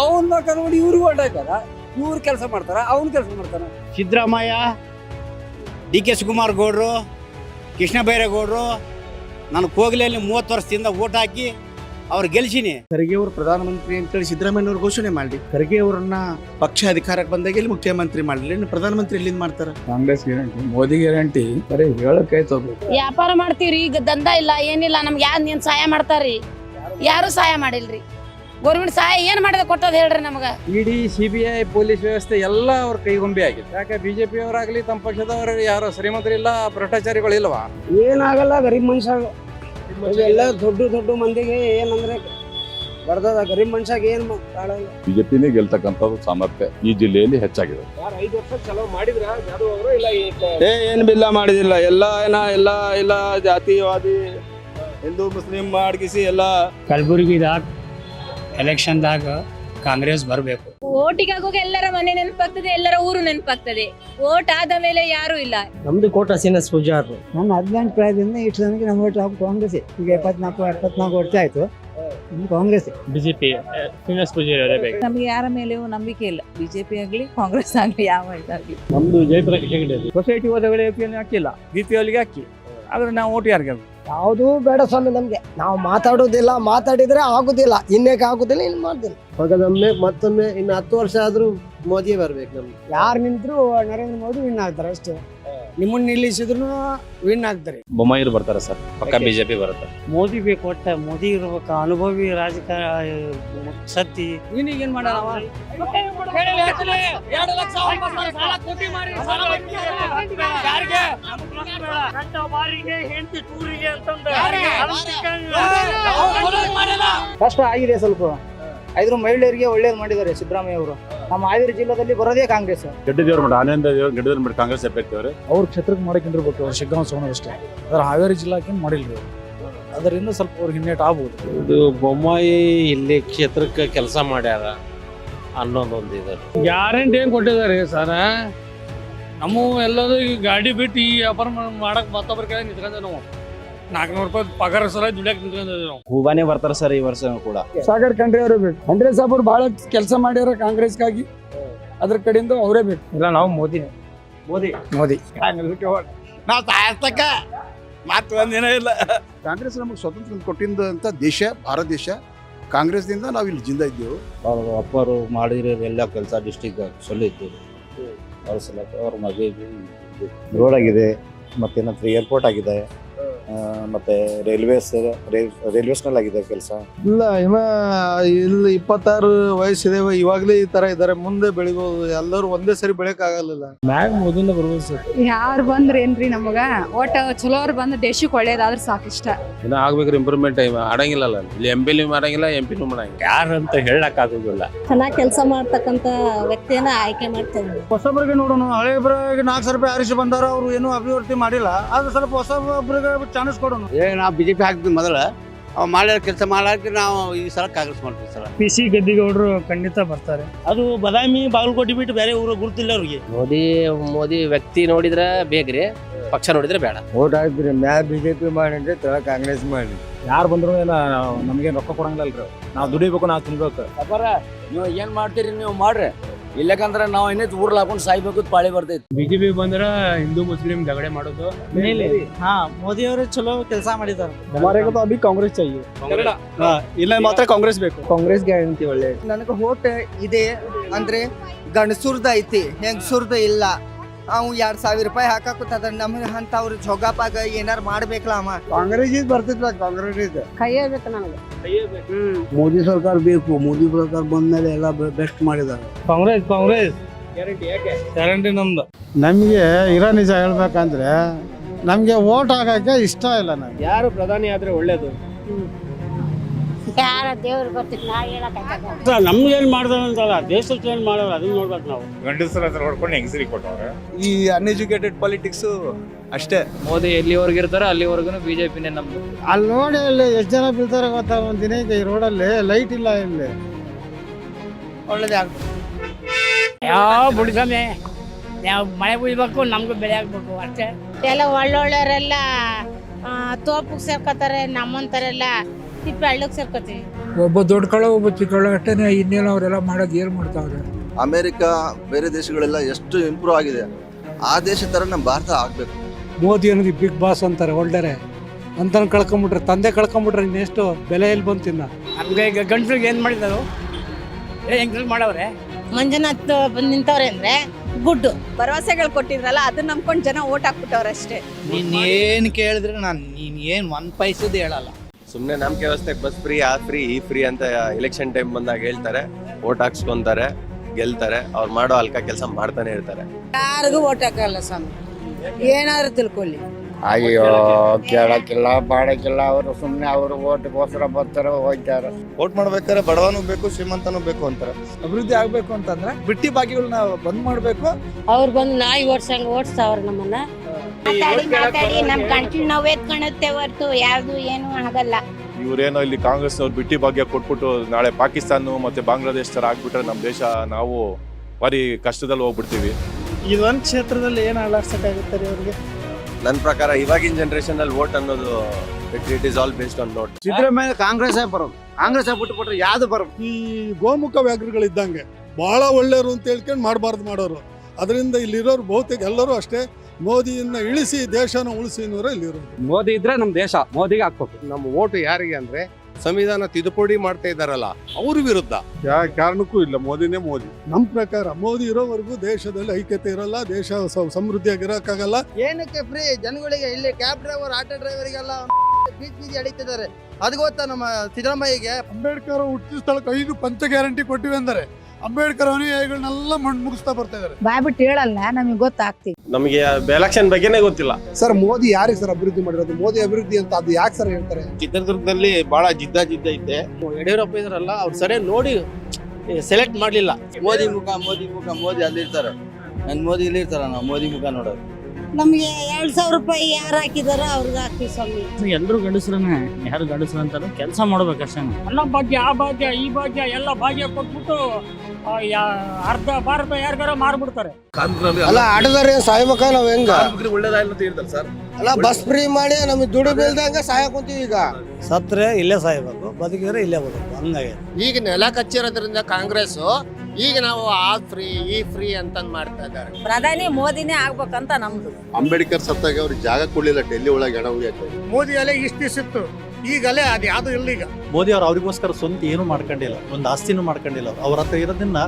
ಅವನ ನೋಡಿ ಇವ್ರಿಗೆ ಓಟ್ ಹಾಕಾರ ಇವ್ರು ಕೆಲಸ ಮಾಡ್ತಾರ ಅವ್ನು ಕೆಲಸ ಮಾಡ್ತಾರ ಸಿದ್ದರಾಮಯ್ಯ ಡಿ ಕೆ ಶಿವಕುಮಾರ್ ಗೌಡ್ರು ಕೃಷ್ಣ ಬೈರೇಗೌಡರು ನಾನು ಕೋಗಿಲೆಯಲ್ಲಿ ಮೂವತ್ತು ವರ್ಷದಿಂದ ಓಟ್ ಹಾಕಿ ಅವ್ರು ಗೆಲ್ಸಿನಿ. ಖರ್ಗೆ ಅವರು ಪ್ರಧಾನಮಂತ್ರಿ ಅಂತೇಳಿ ಸಿದ್ದರಾಮಯ್ಯ ಅವರು ಘೋಷಣೆ ಮಾಡಿ ಖರ್ಗೆ ಅವರನ್ನ ಪಕ್ಷ ಅಧಿಕಾರಕ್ಕೆ ಬಂದಾಗ ಇಲ್ಲಿ ಮುಖ್ಯಮಂತ್ರಿ ಮಾಡಲಿ? ಇನ್ನು ಪ್ರಧಾನಮಂತ್ರಿ ಎಲ್ಲಿಂದ ಮಾಡ್ತಾರೆ? ಕಾಂಗ್ರೆಸ್ ಗ್ಯಾರಂಟಿ ಮೋದಿ ಗ್ಯಾರಂಟಿ ಬರೀ ಹೇಳಕ್ಕೆ ತಗೋಬೇಕು ವ್ಯಾಪಾರ ಮಾಡ್ತೀವ್ರಿ ಈಗ ದಂಧ ಇಲ್ಲ ಏನಿಲ್ಲ ನಮ್ಗೆ ಯಾರು ನೀನ್ ಸಹಾಯ ಮಾಡ್ತಾರ್ರಿ? ಯಾರು ಸಹಾಯ ಮಾಡಿಲ್ರಿ? ಗೌರ್ಮೆಂಟ್ ಸಹಾಯ ಏನ್ ಮಾಡಿದ ಕೊಟ್ಟದ ಹೇಳ್ರಿ ನಮಗ. ED CBI B I police ವ್ಯವಸ್ಥೆ ಎಲ್ಲ ಅವ್ರ ಕೈಗೊಂಬೆ ಆಗಿದೆ. ಯಾಕೆ ಬಿಜೆಪಿ ಅವರಾಗ್ಲಿ ತಮ್ಮ ಪಕ್ಷದವರು ಯಾರು ಶ್ರೀಮಂತರಿಲ್ಲ ಭ್ರಷ್ಟಾಚಾರಿಗಳಿಲ್ವಾ ಏನಾಗಲ್ಲ ಗರೀಬ್ ಮನುಷ್ಯ ಎಲ್ಲ ದೊಡ್ಡ ದೊಡ್ಡ ಮಂದಿಗೆ ಏನಂದ್ರೆ ಬರ್ದದ. ಗರೀಬ್ ಮನುಷ್ಯಗೆ ಏನ್ ಕಾಳಲ್ಲ ಬಿಜೆಪಿನೇ ಗೆಲ್ತಕ್ಕಂಥದ್ದು ಸಾಮರ್ಥ್ಯ ಈ ಜಿಲ್ಲೆಯಲ್ಲಿ ಹೆಚ್ಚಾಗಿದೆ. ಯಾರು ಐದು ವರ್ಷ ಚಲೋ ಮಾಡಿದ್ರ ಯಾರು ಅವರು ಇಲ್ಲ ಏ ಏನ್ ಬಿಲ್ಲ ಮಾಡಿದಿಲ್ಲ. ಎಲ್ಲ ಏನ ಎಲ್ಲ ಎಲ್ಲ ಜಾತಿವಾದಿ ಹಿಂದೂ ಮುಸ್ಲಿಂ ಮಾಡ್ಗಿಸಿ ಎಲ್ಲ ಕಲಬುರಗಿದಾಗ ಎಲೆಕ್ಷನ್ದಾಗ ಕಾಂಗ್ರೆಸ್ ಬರಬೇಕು. ಓಟಿಗಾಗೋಗ ಎಲ್ಲರ ಮನೆ ನೆನಪಾಗ್ತದೆ ಎಲ್ಲರ ಊರು ನೆನಪಾಗ್ತದೆ. ಓಟ್ ಆದ ಮೇಲೆ ಯಾರು ಇಲ್ಲ. ನಮ್ದು ಕೋಟ ಸೀನಸ್ ಪೂಜಾರ್. ನನ್ನ ಹದಿನೆಂಟು ಪ್ರಾಯದಿಂದ ಇಷ್ಟು ನನಗೆ ನಮ್ಮ ಓಟ್ ಹಾಕಿ ಕಾಂಗ್ರೆಸ್. ಈಗ ಎಪ್ಪತ್ನಾಲ್ಕು ಎಪ್ಪತ್ನಾಲ್ಕು ವರ್ಷ ಆಯ್ತು. ಕಾಂಗ್ರೆಸ್. ಬಿಜೆಪಿ ಸೀನಸ್ ಪೂಜಾರಿ ಬೇಕು. ನಮ್ಗೆ ಯಾರ ಮೇಲೆ ನಂಬಿಕೆ ಇಲ್ಲ. ಬಿಜೆಪಿ ಆಗ್ಲಿ ಕಾಂಗ್ರೆಸ್ ಆಗ್ಲಿ ಯಾವ ಇದಾಗ್ಲಿ. ನಮ್ದು ಜಯಪ್ರಕಾಶ್ ಸೊಸೈಟಿ ಸೊಸೈಟಿ ವೇಳೆ ಹಾಕಿಲ್ಲ. ಬಿಪಿಎಲ್ಗೆ ಹಾಕಿ. ಆದ್ರೆ ನಾವು ಓಟ್ ಯಾರಿಗೆ ಯಾವುದೂ ಬೇಡ ಸ್ವಾಮಿ ನಮ್ಗೆ. ನಾವು ಮಾತಾಡೋದಿಲ್ಲ ಮಾತಾಡಿದ್ರೆ ಆಗುದಿಲ್ಲ. ಇನ್ನೇಕೆ ಆಗುದಿಲ್ಲ ಇನ್ನು ಮಾಡ್ದಿಲ್ಲ. ಮಗದೊಮ್ಮೆ ಮತ್ತೊಮ್ಮೆ ಇನ್ನು ಹತ್ತು ವರ್ಷ ಆದ್ರೂ ಮೋದಿಯೇ ಬರ್ಬೇಕು ನಮ್ಗೆ. ಯಾರು ನಿಂತರೂ ನರೇಂದ್ರ ಮೋದಿ ವಿನ್ ಆಗ್ತಾರೆ ಅಷ್ಟೇ. ನಿಮ್ಮನ್ನ ನಿಲ್ಲಿಸಿದ್ರು ವಿನ್ ಆಗ್ತಾರೆ. ಬೊಮ್ಮಾಯಿರು ಬರ್ತಾರೆ ಸರ್. ಪಕ್ಕ ಬಿಜೆಪಿ ಬರುತ್ತೆ. ಮೋದಿ ಬೇಕು ಒಟ್ಟ. ಮೋದಿ ಇರ್ಬೇಕು. ಅನುಭವಿ ರಾಜಕಾರಣ ಸತ್ತಿ. ನೀನೀಗ ಏನ್ ಮಾಡಲ್ಲ ಅವ? ಕಷ್ಟ ಆಗಿದೆ ಸ್ವಲ್ಪ. ಐದು ಮಹಿಳೆಯರಿಗೆ ಒಳ್ಳೇದು ಮಾಡಿದ್ದಾರೆ ಸಿದ್ದರಾಮಯ್ಯ ಅವರು. ನಮ್ಮ ಹಾವೇರಿ ಜಿಲ್ಲೆಯಲ್ಲಿ ಬರೋದೇ ಕಾಂಗ್ರೆಸ್. ಗೆಡ್ಡದೇವ್ರ ಮಠ ಆನಂದ ಗಡ್ಡಿದೇವ್ರ ಮಠ ಕಾಂಗ್ರೆಸ್ ಅಭ್ಯರ್ಥಿ ಅವರು ಅವ್ರ ಕ್ಷೇತ್ರಕ್ಕೆ ಮಾಡಕ್ಕಿರ್ಬೇಕು ಅವ್ರು ಶಿಗ್ಗಾಂವ್ ಸೋಣ ಅಷ್ಟೇ ಅದ್ರ ಹಾವೇರಿ ಜಿಲ್ಲಾಕ್ಕೆ ಮಾಡಿಲ್ರಿ? ಅವ್ರು ಅದರಿಂದ ಸ್ವಲ್ಪ ಅವ್ರಿಗೆ ಹಿನ್ನೆಟ್ ಆಗ್ಬೋದು. ಇದು ಬೊಮ್ಮಾಯಿ ಇಲ್ಲಿ ಕ್ಷೇತ್ರಕ್ಕೆ ಕೆಲಸ ಮಾಡ್ಯಾರ ಅನ್ನೋದೊಂದು ಇದು. ಗ್ಯಾರಂಟಿ ಏನು ಕೊಟ್ಟಿದ್ದಾರೆ ಸರ್ ನಮ್ಮ ಎಲ್ಲದೂ ಈ ಗಾಡಿ ಬಿಟ್ಟು ಈ ವ್ಯಾಪಾರ ಮಾಡಕ್ ಮತ್ತೊಬ್ಬರ ಕೈ ನಿಂತ್ಕೊಂಡೆ ನಾವು. ನಾಲ್ಕುನೂರು ರೂಪಾಯಿ ಪಗಾರ ಸಲ ದುಡಿಯಕ್ ನಿಂತ್ಕೊಂಡಿದ್ದೀವಿ ನಾವು. ಹೂವಾನೇ ಬರ್ತಾರೆ ಸರ್ ಈ ವರ್ಷ ಕೂಡ. ಸಾಗರ್ ಖಂಡ್ರೆ ಅವರು ಬೇಕು. ಖಂಡ್ರೆ ಸಾಬ್ ಅವ್ರು ಬಹಳ ಕೆಲಸ ಮಾಡ್ಯಾರ ಕಾಂಗ್ರೆಸ್ಗಾಗಿ. ಅದ್ರ ಕಡೆಯಿಂದ ಅವರೇ ಬೇಕು. ಇಲ್ಲ ನಾವು ಮೋದಿ. ಮೋದಿ. ಮೋದಿ. ನಾ ನಾವು ಸಾಯಸ್ತಕ್ಕ ಮಾತು ಒಂದಿನ ಇಲ್ಲ. ಕಾಂಗ್ರೆಸ್ ನಮಗೆ ಸ್ವತಂತ್ರ ಕೊಟ್ಟಿದ್ದಂಥ ದೇಶ ಭಾರತ ದೇಶ ಕಾಂಗ್ರೆಸ್ದಿಂದ ನಾವು ಇಲ್ಲಿ ಜಿಂದ ಇದ್ದೇವೆ. ಅವ್ರ ಅಪ್ಪರು ಮಾಡಿರೋ ಎಲ್ಲ ಕೆಲಸ ಡಿಸ್ಟಿಕ್ ಸೊಲ್ಲಿದ್ದು ಅವ್ರ ಅವ್ರ ಮದುವೆ ರೋಡ್ ಆಗಿದೆ ಮತ್ತೇನಂದ್ರೆ ಏರ್ಪೋರ್ಟ್ ಆಗಿದೆ. ಮತ್ತೆ ರೈಲ್ವೇಸ್ ಆಗಿದೆ ಕೆಲಸ? ಇಲ್ಲ ಇನ್ನ ಇಲ್ಲಿ ಇಪ್ಪತ್ತಾರು ವಯಸ್ಸಿದೆ ಇವಾಗ್ಲೇ ಈ ತರ ಇದ್ದಾರೆ. ಮುಂದೆ ಬೆಳಿಬಹುದು ಎಲ್ಲರೂ ಒಂದೇ ಸರಿ ಬೆಳಕ್ ಆಗಲ್ಲ ಮ್ಯಾಗ ಬರ್ಬೋದು ಸರ್. ಯಾರು ಬಂದ್ರ ಏನ್ರಿ ನಮಗ? ಒಟ್ಟ ಚಲೋರ್ ಬಂದ್ ದೇಶಕ್ಕೆ ಒಳ್ಳೇದಾದ್ರೆ ಸಾಕಿಷ್ಟ. ಇನ್ನ ಆಗ್ಬೇಕ್ರಿ ಇಂಪ್ರೂವ್ಮೆಂಟ್ ಆಡಂಗಿಲ್ಲಲ್ಲ. ಇಲ್ಲಿ ಎಂ ಪಿ ಮಾಡಂಗಿಲ್ಲ ಎಂ ಪಿನೂ ಮಾಡಂಗಿಲ್ಲ. ಅಂತ ಹೇಳಕ್ ಆಗೋದಿಲ್ಲ. ಚೆನ್ನಾಗಿ ಕೆಲಸ ಮಾಡ್ತಕ್ಕಂತ ವ್ಯಕ್ತಿಯನ್ನ ಆಯ್ಕೆ ಮಾಡ್ತೇವೆ ಹೊಸಬ್ರಿಗೆ ನೋಡೋಣ. ಹಳೆಬ್ರಿಗೆ ನಾಲ್ಕು ಸಾವಿರ ರೂಪಾಯಿ ಆರಿಸಿ ಬಂದಾರ. ಅವ್ರು ಏನು ಅಭಿವೃದ್ಧಿ ಮಾಡಿಲ್ಲ. ಆದ್ರೆ ಸ್ವಲ್ಪ ಹೊಸಬ್ರಿಗೆ ಚಾನ್ಸ್ ಕೊಡೋಣ ಏ ನಾವು ಬಿಜೆಪಿ ಹಾಕ್ತೀವಿ ಮೊದಲ. ಅವ್ ಮಾಡಿರೋ ಕೆಲಸ ಮಾಡಕ್ಕೆ ನಾವು ಈ ಸಲ ಕಾಂಗ್ರೆಸ್ ಮಾಡ್ತೀವಿ ಸಲ. ಪಿ ಸಿ ಗದ್ದಿಗೌಡರು ಖಂಡಿತ ಬರ್ತಾರೆ. ಅದು ಬದಾಮಿ ಬಾಗಲಕೋಟೆ ಬಿಟ್ಟು ಬೇರೆ ಊರು ಗುರುತಿಲ್ಲ ಅವ್ರಿಗೆ. ಮೋದಿ ಮೋದಿ ವ್ಯಕ್ತಿ ನೋಡಿದ್ರೆ ಬೇಗ್ರಿ ಪಕ್ಷ ನೋಡಿದ್ರೆ ಬೇಡ. ಓಟ್ ಹಾಕ್ತೀರಿ ಮ್ಯಾ ಬಿಜೆಪಿ ಮಾಡಿದ್ರೆ ತಳ ಕಾಂಗ್ರೆಸ್ ಮಾಡಿ. ಯಾರು ಬಂದ್ರು ನಮಗೆ ರೊಕ್ಕ ಕೊಡಂಗಿಲ್ಲ ನಾವು ದುಡಿಬೇಕು ನಾವು ತಿನ್ಬೇಕು. ನೀವು ಏನ್ ಮಾಡ್ತೀರಿ ನೀವು ಮಾಡ್ರಿ. ಇಲ್ಲಕಂದ್ರೆ ನಾವು ಇನ್ನೇ ಊರ್ಲ ಹಾಕೊಂಡು ಸಾಯ್ಬೇಕು ಪಾಳಿ ಬರ್ತೈತಿ ಬಿಜೆಪಿ ಬಂದ್ರ ಹಿಂದೂ ಮುಸ್ಲಿಂ ದಗಡೆ ಮಾಡೋದು. ಹಾ ಮೋದಿ ಅವರು ಚಲೋ ಕೆಲಸ ಮಾಡಿದಾರೆ. ಅಭಿ ಕಾಂಗ್ರೆಸ್ ಹಾ ಇಲ್ಲ ಮಾತ್ರ ಕಾಂಗ್ರೆಸ್ ಬೇಕು. ಕಾಂಗ್ರೆಸ್ ಗ್ಯಾರಂಟಿ ಒಳ್ಳೆ. ನನಗೆ ಹೋಟ್ ಇದೆ ಅಂದ್ರೆ ಗಣಸುರ್ದ ಐತಿ ಹೆಂಗ್ಸುರ್ದ ಇಲ್ಲ. ಅವ್ ಎರಡ್ ಸಾವಿರ ರೂಪಾಯಿ ಹಾಕಾಕತ್ತದ ನಮ್ಗೆ ಅವ್ರ ಜೋಗಾಪಾಗ ಏನಾರ ಮಾಡ್ಬೇಕಲ್ಲ ಅವ. ಕಾಂಗ್ರೆಸ್ ಬರ್ತಿದ್ಲ ಕಾಂಗ್ರೆಸ್ ಕೈಯೇ ಬೇಕು ನನಗೆ ಮೋದಿ ಸರ್ಕಾರ ಬೇಕು. ಮೋದಿ ಸರ್ಕಾರ ಬಂದ್ಮೇಲೆ ಎಲ್ಲ ಬೆಸ್ಟ್ ಮಾಡಿದಾರೆ. ಕಾಂಗ್ರೆಸ್ ಕಾಂಗ್ರೆಸ್. ಗ್ಯಾರಂಟಿ ನಮ್ದು. ನಮಗೆ ಇರೋ ನಿಜ ಹೇಳ್ಬೇಕಂದ್ರೆ ನಮಗೆ ಓಟ್ ಹಾಕಕ್ಕೆ ಇಷ್ಟ ಇಲ್ಲ ನನಗೆ ಯಾರು ಪ್ರಧಾನಿ ಆದ್ರೆ ಒಳ್ಳೇದು? ಯಾರ ದೇವ್ರು ಗೊತ್ತಿತ್ತು ನಾ ಹೇಳಕ್ ನಮ್ಗೆ ಏನ್ ಮಾಡ್ದಾರ ಅಂತಲ್ಲ ದೇಶಕ್ಕೆ ಏನ್ ಮಾಡೋರು ಅದನ್ನ ನೋಡ್ಬೇಕು ನಾವು. ಗಂಡಸರ ಹತ್ರ ಹೊಡ್ಕೊಂಡು ಹೆಂಗಸರಿಗೆ ಕೊಟ್ಟವ್ರೆ? ಈ ಅನ್ಎಜುಕೇಟೆಡ್ ಪಾಲಿಟಿಕ್ಸ್ ಅಷ್ಟೇ. ಮೋದಿ ಎಲ್ಲಿವರೆಗೂ ಇರ್ತಾರೋ ಅಲ್ಲಿವರೆಗೂ ಬಿಜೆಪಿನೇ ನಮ್ದು. ಅಲ್ಲಿ ನೋಡಿ ಅಲ್ಲಿ ಎಷ್ಟು ಜನ ಬೀಳ್ತಾರೆ ಗೊತ್ತಾ ಒಂದು ದಿನ ಈಗ ಈ ರೋಡಲ್ಲಿ ಲೈಟ್ ಇಲ್ಲ ಇಲ್ಲಿ. ಒಳ್ಳೇದೇ ಯಾವ ಬುಡ್ಸಮೆ ಯಾವ ಮಳೆ ಬೀಳ್ಬೇಕು ನಮಗೂ ಬೆಳೆ ಆಗ್ಬೇಕು ಅಷ್ಟೇ. ಎಲ್ಲ ಒಳ್ಳೊಳ್ಳೆಯವರೆಲ್ಲ ತೋಪಕ್ಕೆ ಸೇರ್ಕೋತಾರೆ ನಮ್ಮಂತಾರೆಲ್ಲ. ತಿಪ್ಪೆ ಹಳ್ಳಕ್ಕೆ ಸೇರ್ಕೋತೀವಿ ಒಬ್ಬ ದೊಡ್ಡ ಕಳ ಒಬ್ಬ ಚಿಕ್ಕಳ ಅಷ್ಟೇ ಇನ್ನೇನು ಅವರೆಲ್ಲ ಮಾಡೋದು ಏನ್ ಮಾಡ್ತಾವ್ರೆ ಅಮೆರಿಕ ಬೇರೆ ದೇಶಗಳೆಲ್ಲ ಎಷ್ಟು ಇಂಪ್ರೂವ್ ಆಗಿದೆ. ಆ ದೇಶ ಥರ ನಮ್ಮ ಭಾರತ ಆಗಬೇಕು. ಮೋದಿ ಅನ್ನೋದು ಬಿಗ್ ಬಾಸ್ ಅಂತಾರೆ ಒಳ್ಳೆರೆ. ಅಂತನ ಕಳ್ಕೊಂಬಿಟ್ರೆ ತಂದೆ ಕಳ್ಕೊಂಬಿಟ್ರೆ ಇನ್ನೆಷ್ಟು ಬೆಲೆ ಎಲ್ಲಿ ಬಂತಿನ್ನ ನಮ್ಗೆ ಈಗ ಏನು ಏನ್ ಏ ಹೆಂಗ್ ಮಾಡವ್ರೆ? ಮಂಜುನಾಥ್ ಬಂದು ನಿಂತವ್ರೆ ಅಂದ್ರೆ ಗುಡ್ಡು. ಭರವಸೆಗಳು ಕೊಟ್ಟಿದ್ರಲ್ಲ ಅದನ್ನ ನಂಬ್ಕೊಂಡು ಜನ ಓಟ್ ಹಾಕ್ಬಿಟ್ಟವ್ರಷ್ಟೇ. ನೀನ್ ಏನ್ ಕೇಳಿದ್ರೆ ನಾನು ನೀನ್ ಏನ್ ಒಂದ್ ಪೈಸದ್ದು ಹೇಳಲ್ಲ. ಸುಮ್ಮನೆ ನಂಬಿಕೆ ವ್ಯವಸ್ಥೆಗೆ ಬಸ್ ಫ್ರೀ ಆ ಫ್ರೀ ಈ ಫ್ರೀ ಅಂತ ಎಲೆಕ್ಷನ್ ಟೈಮ್ ಬಂದಾಗ ಹೇಳ್ತಾರೆ. ಓಟ್ ಹಾಕ್ಸ್ಕೊಂತಾರೆ ಗೆಲ್ತಾರೆ. ಅವ್ರು ಮಾಡೋ ಅಲ್ಕ ಕೆಲಸ ಮಾಡ್ತಾನೆ ಇರ್ತಾರೆ. ಯಾರಿಗೂ ಓಟ್ ಹಾಕಲ್ಲ ಸ್ವಾಮಿ. ಏನಾದ್ರು ತಿಳ್ಕೊಳ್ಳಿ. ಅಯ್ಯೋ ಕೇಳಕ್ಕಿಲ್ಲ ಬಾಡಕ್ಕಿಲ್ಲ ಅವರು ಸುಮ್ಮನೆ ಅವರು ಓಟ್ಗೋಸ್ಕರ ಬರ್ತಾರೆ ಹೋಗ್ತಾರೆ. ಓಟ್ ಮಾಡ್ಬೇಕಾದ್ರೆ ಬಡವನು ಬೇಕು ಶ್ರೀಮಂತನೂ ಬೇಕು ಅಂತಾರೆ. ಅಭಿವೃದ್ಧಿ ಆಗ್ಬೇಕು ಅಂತಂದ್ರೆ ಬಿಟ್ಟಿ ಬಾಗಿಗಳನ್ನ ಬಂದ್ ಮಾಡ್ಬೇಕು. ಅವ್ರು ಬಂದು ನಾಯಿ ಓಡ್ಸಂಗ್ ಓಡಿಸ್ತಾವ್ರ ನಮ್ಮನ್ನ. ಮಾತಾಡಿ ಮಾತಾಡಿ ನಮ್ ಗಂಟ್ಲು ನೋವು ಎತ್ಕೊಳುತ್ತೆ ಹೊರ್ತು ಯಾವ್ದು ಏನು ಆಗಲ್ಲ. ಇವ್ರೇನೋ ಇಲ್ಲಿ ಕಾಂಗ್ರೆಸ್ ಅವ್ರು ಬಿಟ್ಟಿ ಭಾಗ್ಯ ಕೊಟ್ಬಿಟ್ಟು ನಾಳೆ ಪಾಕಿಸ್ತಾನ ಮತ್ತೆ ಬಾಂಗ್ಲಾದೇಶ ತರ ಆಗ್ಬಿಟ್ರೆ ನಮ್ಮ ದೇಶ ನಾವು ಭಾರಿ ಕಷ್ಟದಲ್ಲಿ ಹೋಗ್ಬಿಡ್ತೀವಿ. ಇದೊಂದು ಕ್ಷೇತ್ರದಲ್ಲಿ ಏನ್ ಅಳಾಡ್ಸಕ್ಕಾಗುತ್ತೆ ರೀ ಅವ್ರಿಗೆ? ನನ್ನ ಪ್ರಕಾರ ಇವಾಗಿನ ಜನರೇಷನ್ ಅಲ್ಲಿ ವೋಟ್ ಅನ್ನೋದು it is all based on note Siddaramaiah Congress ಬರೋದು. ಕಾಂಗ್ರೆಸ್ ಬಿಟ್ಟುಬಿಟ್ರೆ ಯಾವ್ದು ಬರೋದು? ಈ ಗೋಮುಖ ವ್ಯಾಘ್ರಗಳಿದ್ದಂಗೆ ಬಹಳ ಒಳ್ಳೆಯವರು ಅಂತ ಹೇಳ್ಕೊಂಡು ಮಾಡಬಾರ್ದು ಮಾಡೋರು. ಅದರಿಂದ ಇಲ್ಲಿರೋರು ಬಹುತೇಕ ಎಲ್ಲರೂ ಅಷ್ಟೇ. ಮೋದಿಯನ್ನ ಇಳಿಸಿ ದೇಶನ ಉಳಿಸಿ ಅನ್ನೋರು ಇಲ್ಲಿರೋದು ಮೋದಿ ಇದ್ರೆ ನಮ್ಮ ದೇಶ ಮೋದಿಗೆ ಹಾಕ್ಬೇಕು. ನಮ್ಮ ಓಟು ಯಾರಿಗೆ ಅಂದ್ರೆ ಸಂವಿಧಾನ ತಿದ್ದುಪಡಿ ಮಾಡ್ತಾ ಇದ್ದಾರಲ್ಲ ಅವ್ರ ವಿರುದ್ಧ. ಯಾವ ಕಾರಣಕ್ಕೂ ಇಲ್ಲ ಮೋದಿನೇ ಮೋದಿ. ನಮ್ಮ ಪ್ರಕಾರ ಮೋದಿ ಇರೋವರೆಗೂ ದೇಶದಲ್ಲಿ ಐಕ್ಯತೆ ಇರಲ್ಲ ದೇಶ ಸಮೃದ್ಧಿಯಾಗಿ ಇರೋಕ್ಕಾಗಲ್ಲ ಏನಕ್ಕೆ ಫ್ರೀ ಜನಗಳಿಗೆ ಇಲ್ಲಿ ಕ್ಯಾಬ್ ಡ್ರೈವರ್ ಆಟೋ ಡ್ರೈವರಿಗೆಲ್ಲ ಬೀಚ್ ಬೀದಿ ಅಡಿತಿದ್ದಾರೆ. ಅದು ಗೊತ್ತಾ ನಮ್ಮ ಸಿದ್ದರಾಮಯ್ಯಗೆ. ಅಂಬೇಡ್ಕರ್ ಹುಟ್ಟಿದ ಸ್ಥಳಕ್ಕೆ ಐದು ಪಂಚ ಗ್ಯಾರಂಟಿ ಕೊಟ್ಟಿವೆ ಅಂದರೆ ಅಂಬೇಡ್ಕರ್ ಅನುಯಾಯಿಗಳನ್ನೆಲ್ಲ ಮಣ್ಣು ಮುಗಿಸ್ತಾ ಬರ್ತಾ ಇದ್ದಾರೆ ಬಾಯ್ಬಿಟ್ಟು ಹೇಳಲ್ಲ ನಮಗೆ ಗೊತ್ತಾಗ್ತಿವಿ ನಮಗೆ ಎಲೆಕ್ಷನ್ ಬಗ್ಗೆನೇ ಗೊತ್ತಿಲ್ಲ. ಸರ್ ಮೋದಿ ಯಾರಿಗೆ ಸರ್ ಅಭಿವೃದ್ಧಿ ಮಾಡಿರೋದು? ಮೋದಿ ಅಭಿವೃದ್ಧಿ ಅಂತ ಅದು ಯಾಕೆ ಸರ್ ಹೇಳ್ತಾರೆ? ಚಿತ್ರದುರ್ಗದಲ್ಲಿ ಬಹಳ ಜಿದ್ದ ಜಿದ್ದ ಐತೆ. ಯಡಿಯೂರಪ್ಪ ಇದ್ರಲ್ಲ ಅವ್ರು ಸರಿ ನೋಡಿ ಸೆಲೆಕ್ಟ್ ಮಾಡ್ಲಿಲ್ಲ. ಮೋದಿ ಮುಖ ಮೋದಿ ಮುಖ ಮೋದಿ ಅಲ್ಲಿರ್ತಾರೆ. ನನ್ ಮೋದಿ ಇಲ್ಲಿರ್ತಾರ ನಾವು ಮೋದಿ ಮುಖ ನೋಡೋದು. ನಮ್ಗೆ ಎರಡು ಸಾವಿರ ರೂಪಾಯಿ ಯಾರು ಹಾಕಿದಾರೋ ಅವ್ರಿಗೆ ಹಾಕ್ತಿವಿ ಸ್ವಾಮಿ. ಎಲ್ಲರೂ ಗಂಡಸ್ರನೇ ಯಾರು ಗಂಡಸ್ರು ಅಂತ ಕೆಲಸ ಮಾಡ್ಬೇಕಷ್ಟೇ ಎಲ್ಲ ಭಾಗ್ಯ ಆ ಭಾಗ್ಯ ಈ ಭಾಗ್ಯ ಎಲ್ಲ ಭಾಗ್ಯ ಕೊಟ್ಬಿಟ್ಟು ಆ, ಯಾ- ಅರ್ಧ ಭಾರತ ಯಾರಿಗಾರ ಮಾರ್ಬಿಡ್ತಾರೆ. ಅಲ್ಲ ಆಟೋದಾರ ಸಾಯ್ಬೇಕ ನಾವ್ ಹೆಂಗ? ಹೇಳ್ತಾರೆ ಸರ್. ಅಲ್ಲ ಬಸ್ ಫ್ರೀ ಮಾಡಿ ನಮಗೆ ದುಡ್ಡು ಬೀಳ್ದಂಗೆ ಸಹಾಯ ಕುಂತೀವಿ ಈಗ. ಸತ್ರೆ ಇಲ್ಲೇ ಸಾಯ್ಬೇಕು ಬದುಕಿದ್ರೆ ಇಲ್ಲೇ ಬದುಕು ಹಂಗಾಗಿ. ಈಗ ನೆಲ ಕಚ್ಚಿರೋದ್ರಿಂದ ಕಾಂಗ್ರೆಸ್ ಈಗ ನಾವು ಆ ಫ್ರೀ ಈ ಫ್ರೀ ಅಂತ ಮಾಡ್ತಾ ಇದ್ದಾರೆ. ಪ್ರಧಾನಿ ಮೋದಿನೇ ಆಗ್ಬೇಕಂತ ನಮ್ದು. ಅಂಬೇಡ್ಕರ್ ಸತ್ತಾಗ ಅವ್ರಿಗೆ ಜಾಗ ಕೊಡ್ಲಿಲ್ಲ ಡೆಲ್ಲಿ ಒಳಗೆ ಎಡ ಉಳಿಯಕ್ಕೆ ಮೋದಿ ಅಲೆ ಇಷ್ಟು ದಿವಸಿತ್ತು ಈಗಲೇ ಅದು ಯಾವುದು ಇಲ್ಲ ಈಗ. ಮೋದಿ ಅವ್ರು ಅವ್ರಿಗೋಸ್ಕರ ಸ್ವಂತ ಏನು ಮಾಡ್ಕೊಂಡಿಲ್ಲ ಒಂದು ಆಸ್ತಿನೂ ಮಾಡ್ಕೊಂಡಿಲ್ಲ ಅವ್ರು. ಅವ್ರ ಹತ್ರ ಇರೋದನ್ನ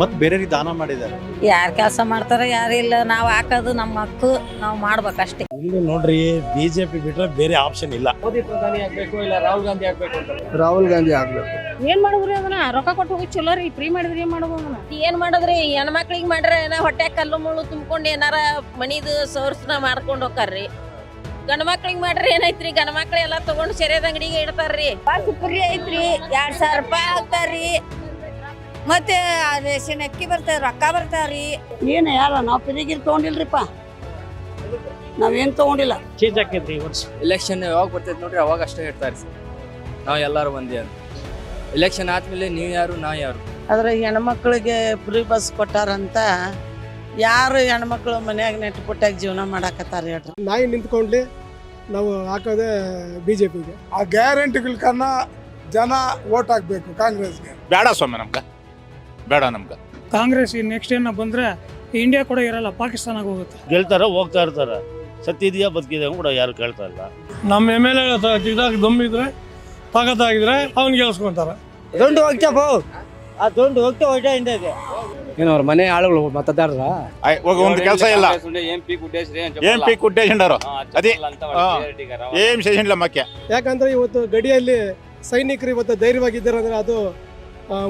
ಮತ್ತೆ ಬೇರೆಯವ್ರಿಗೆ ದಾನ ಮಾಡಿದ್ದಾರೆ. ಯಾರು ಕೆಲಸ ಮಾಡ್ತಾರ ಯಾರಿಲ್ಲ ನಾವು ಹಾಕೋದು ನಮ್ಮ ಹಕ್ಕು ನಾವು ಮಾಡ್ಬೇಕಷ್ಟೇ. ಇಲ್ಲಿ ನೋಡ್ರಿ ಬಿಜೆಪಿ ಬಿಟ್ರೆ ಬೇರೆ ಆಪ್ಷನ್ ಇಲ್ಲ. ಮೋದಿ ಪ್ರಧಾನಿ ಆಗ್ಬೇಕು ಇಲ್ಲ ರಾಹುಲ್ ಗಾಂಧಿ ಆಗ್ಬೇಕು ಅಂತ? ರಾಹುಲ್ ಗಾಂಧಿ ಆಗ್ಬೇಕು. ಏನ್ ಮಾಡಿದ್ರಿ ಅದನ್ನ? ರೊಕ್ಕ ಕೊಟ್ಟು ಹೋಗಿ ಚಲೋ ರೀ ಫ್ರೀ ಮಾಡಿದ್ರಿ ಏನ್ ಮಾಡೋದು ಅದನ್ನ? ಏನ್ ಮಾಡಿದ್ರಿ ಹೆಣ್ಮಕ್ಳಿಗೆ ಮಾಡ್ರೆ ಏನ ಹೊಟ್ಟೆ ಕಲ್ಲು ಮುಳ್ಳು ತುಂಬ್ಕೊಂಡು ಏನಾರ ಮನಿದು ಸೋರ್ಸ್ನ ಮಾಡ್ಕೊಂಡು ಹೋಗ್ತಾರ್ರಿ ಗಂಡ ಮಕ್ಳಿಗೆ ಮಾಡ್ರಿ ಏನೈತ್ರಿ ಗಂಡ ಮಕ್ಳೆಲ್ಲ ಎಲ್ಲ ತಗೊಂಡು ಸೆರೆದ ಅಂಗಡಿಗೆ ಇಡ್ತಾರ್ರಿ. ಬಸ್ ಫ್ರೀ ಐತ್ರಿ. ಎರಡ್ ಸಾವಿರ ರೂಪಾಯಿ ಹಾಕ್ತಾರ್ರಿ. ಮತ್ತೆ ರೇಷನ್ ಅಕ್ಕಿ ಬರ್ತಾರ ರೊಕ್ಕ ಬರ್ತಾವ್ರಿ ಏನ ಯಾರ ನಾವ್ ಪಿರಿಗಿರ್ ತಗೊಂಡಿಲ್ರಿಪ್ಪ. ನಾವೇನ್ ತಗೊಂಡಿಲ್ಲ. ಚೇಂಜ್ ಆಕೈತಿ ಈ ವರ್ಷ. ಎಲೆಕ್ಷನ್ ಯಾವಾಗ ಬರ್ತೈತೆ ನೋಡ್ರಿ ಅವಾಗ ಅಷ್ಟೇ ಹೇಳ್ತಾರೆ ನಾವು ಎಲ್ಲರೂ ಒಂದೇ ಅಂತ. ಎಲೆಕ್ಷನ್ ಆದ್ಮೇಲೆ ನೀವು ಯಾರು ನಾ ಯಾರು? ಆದ್ರೆ ಹೆಣ್ಮಕ್ಳಿಗೆ ಫ್ರೀ ಬಸ್ ಕೊಟ್ಟಾರಂತ ಯಾರು ಹೆಣ್ಮಕ್ಳು ಮನ್ಯಾಗ ನೆಟ್ಟು ಪುಟ್ಟಾಗ ಜೀವನ ಮಾಡಾಕತ್ತಾರ ಹೇಳ್ರಿ. ನಾಯಿ ನಿಂತ್ಕೊಂಡ್ಲಿ ನಾವು ಹಾಕೋದೇ ಬಿ ಜೆ ಪಿಗೆ ಆ ಗ್ಯಾರಂಟಿಗಳ ಕನ್ನ ಜನ ಓಟ್ ಹಾಕ್ಬೇಕು ಕಾಂಗ್ರೆಸ್ಗೆ. ಬೇಡ ಸ್ವಾಮಿ ನಮ್ಗೆ. ಬೇಡ ನಮ್ಗೆ. ಕಾಂಗ್ರೆಸ್ ನೆಕ್ಸ್ಟ್ ಏನ ಬಂದ್ರೆ ಇಂಡಿಯಾ ಕೂಡ ಇರಲ್ಲ ಪಾಕಿಸ್ತಾನಕ್ಕೆ ಹೋಗುತ್ತೆ. ಗೆಲ್ತಾರ ಹೋಗ್ತಾ ಇರ್ತಾರ. ಸತ್ತಿದೆಯಾ ಬದುಕಿದೆ ಕೂಡ ಯಾರು ಕೇಳ್ತಾ ಇಲ್ಲ. ನಮ್ಮ ಎಂ ಎಲ್ ಎ ಜಿಗ್ದಾಗ ದಮ್ಮಿದ್ರೆ ತಾಕತ್ತಾಗಿದ್ರೆ ಅವ್ನು ಗೆಲ್ಸ್ಕೊಂತಾರೆ. ದೊಂಡು ಹೋಗ್ತಾ ಬಾ ಆ ದೊಂಡು ಹೋಗ್ತಾ ಹೊಟ್ಟೆ ಹಿಂದೆ ಇದೆ ಏನು ಅವ್ರ ಮನೆ ಆಳುಗಳು ಮತದಾರರ? ಒಂದು ಕೆಲಸ ಇಲ್ಲ. ಎಂ ಪಿ ಏನ್ ಪಿ ಕುಟ್ಟೇಶಂಡರು ಅದೇ ಏನ್ ಶೇಷನ್ ಇಲ್ಲ ಮಕ್ಕೆ. ಯಾಕಂದ್ರೆ ಇವತ್ತು ಗಡಿಯಲ್ಲಿ ಸೈನಿಕರು ಇವತ್ತು ಧೈರ್ಯವಾಗಿದ್ದಾರೆ ಅಂದ್ರೆ ಅದು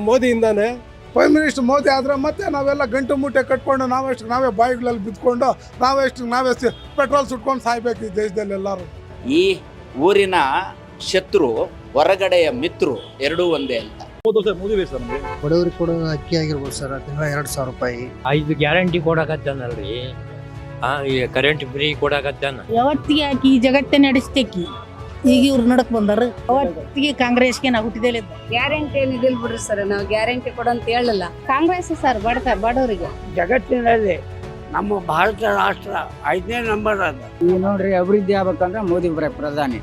ಮೋದಿಯಿಂದಾನೆ. ಪ್ರೈಮ್ ಮಿನಿಸ್ಟರ್ ಮೋದಿ ಆದರೆ ಮತ್ತೆ ನಾವೆಲ್ಲ ಗಂಟು ಮೂಟೆ ಕಟ್ಕೊಂಡು ನಾವೆಷ್ಟು ನಾವೇ ಬಾಯಿಗಳಲ್ಲಿ ಬಿದ್ಕೊಂಡು ನಾವೆಷ್ಟು ನಾವೇ ಪೆಟ್ರೋಲ್ ಸುಟ್ಕೊಂಡು ಸಾಯ್ಬೇಕು ಈ ದೇಶದಲ್ಲಿ ಎಲ್ಲರೂ. ಈ ಊರಿನ ಶತ್ರು ಹೊರಗಡೆಯ ಮಿತ್ರು ಎರಡೂ ಒಂದೇ ಅಂತ. ಬಡವರಿಗೆ ಕೊಡೋ ಅಕ್ಕಿ ಆಗಿರ್ಬೋದು ಸರ್ ತಿಂಗಳ ಎರಡು ಸಾವಿರ ರೂಪಾಯಿ. ಐದು ಗ್ಯಾರಂಟಿ ಕೊಡಕತ್ತಾನಲ್ರಿ. ಕರೆಂಟ್ ಫ್ರೀ ಕೊಡಕತ್ತಾನ. ಯಾವತ್ತಿಗೆ ಆಕಿ ಈ ಜಗತ್ತೇ ನಡೆಸ್ತೇಕಿ? ಈಗ ಇವ್ರು ನಡಕ್ ಬಂದಾರ. ಅವತ್ತಿಗೆ ಕಾಂಗ್ರೆಸ್ಗೆ ನಾವು ಹುಟ್ಟಿದೇಲಿ ಗ್ಯಾರಂಟಿ ಇದಿಲ್ಲ ಬಿಡ್ರಿ ಸರ್ ನಾವು ಗ್ಯಾರಂಟಿ ಕೊಡಂತ ಹೇಳಲ್ಲ. ಕಾಂಗ್ರೆಸ್ ಸರ್ ಬಡತ ಬಡವರಿಗೆ. ಜಗತ್ತಿನಲ್ಲಿ ನಮ್ಮ ಭಾರತ ರಾಷ್ಟ್ರ ಐದನೇ ನಂಬರ್ ಅದ. ಈಗ ನೋಡ್ರಿ ಅಭಿವೃದ್ಧಿ ಆಗ್ಬೇಕಂದ್ರೆ ಮೋದಿ ಬರ ಪ್ರಧಾನಿ.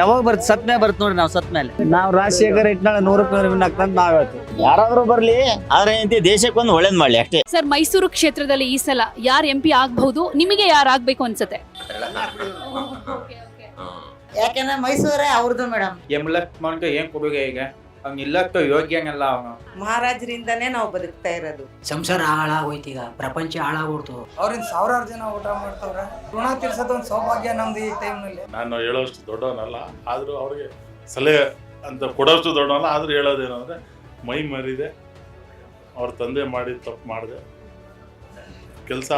ಯಾವಾಗ ಬರುತ್ತೆ ಸತ್ ಮೇಲೆ ಬರುತ್ತೆ ನೋಡ್ರಿ ನಾವು ಸತ್ ಮೇಲೆ ನಾವು ರಾಜಶೇಖರ್ ಇಟ್ನಾಳ ನೂರಕ್ಕೆ ನೂರು ವಿನ್ ಆಗ್ತಂತ ನಾವ್ ಹೇಳ್ತೀವಿ. ಯಾರಾದ್ರೂ ಬರ್ಲಿ ಆದ್ರೆ ಏನಂತ ದೇಶಕ್ಕೊಂದು ಒಳ್ಳೇದ್ ಮಾಡ್ಲಿ ಅಷ್ಟೇ. ಸರ್ ಮೈಸೂರು ಕ್ಷೇತ್ರದಲ್ಲಿ ಈ ಸಲ ಯಾರು ಎಂ ಪಿ ಆಗಬಹುದು? ನಿಮಗೆ ಯಾರು ಆಗ್ಬೇಕು ಅನ್ಸುತ್ತೆ? ಯಾಕಂದ್ರೆ ಮೈಸೂರೇ ಅವ್ರದ್ದು ಮೇಡಮ್ ಎಂಲಕ್ ಮಾಡ್ಕ ಏನ್ ಕೊಡುಗೆ ಈಗ? ಅವ್ನ ಇಲ್ಲಕ್ಕ ಯೋಗ್ಯಂಗಲ್ಲ ಅವನು. ಮಹಾರಾಜರಿಂದನೇ ನಾವು ಬದುಕ್ತಾ ಇರೋದು. ಸಂಸಾರ ಹಾಳಾಗೋಯ್ತು ಈಗ ಪ್ರಪಂಚ ಹಾಳಾಗ್ಬಿಡ್ತು ಅವ್ರಿಂದ ಸಾವಿರಾರು ಜನ ಊಟ ಮಾಡ್ತಾವ್ರೆ. ಋಣ ತೀರ್ಸೋದು ಒಂದು ಸೌಭಾಗ್ಯ ನಮ್ದು ಈ ಟೈಮ್ನಲ್ಲಿ. ನಾನು ಹೇಳೋಷ್ಟು ದೊಡ್ಡವನಲ್ಲ ಆದರೂ ಅವ್ರಿಗೆ ಸಲಹೆ ಅಂತ ಕೊಡೋಷ್ಟು ದೊಡ್ಡವನಲ್ಲ ಆದರೂ ಹೇಳೋದೇನಂದ್ರೆ ಮೈ ಮರಿದೆ ಅವ್ರ ತಂದೆ ಮಾಡಿದ ತಪ್ಪು ಮಾಡಿದೆ. ಕೆಲಸ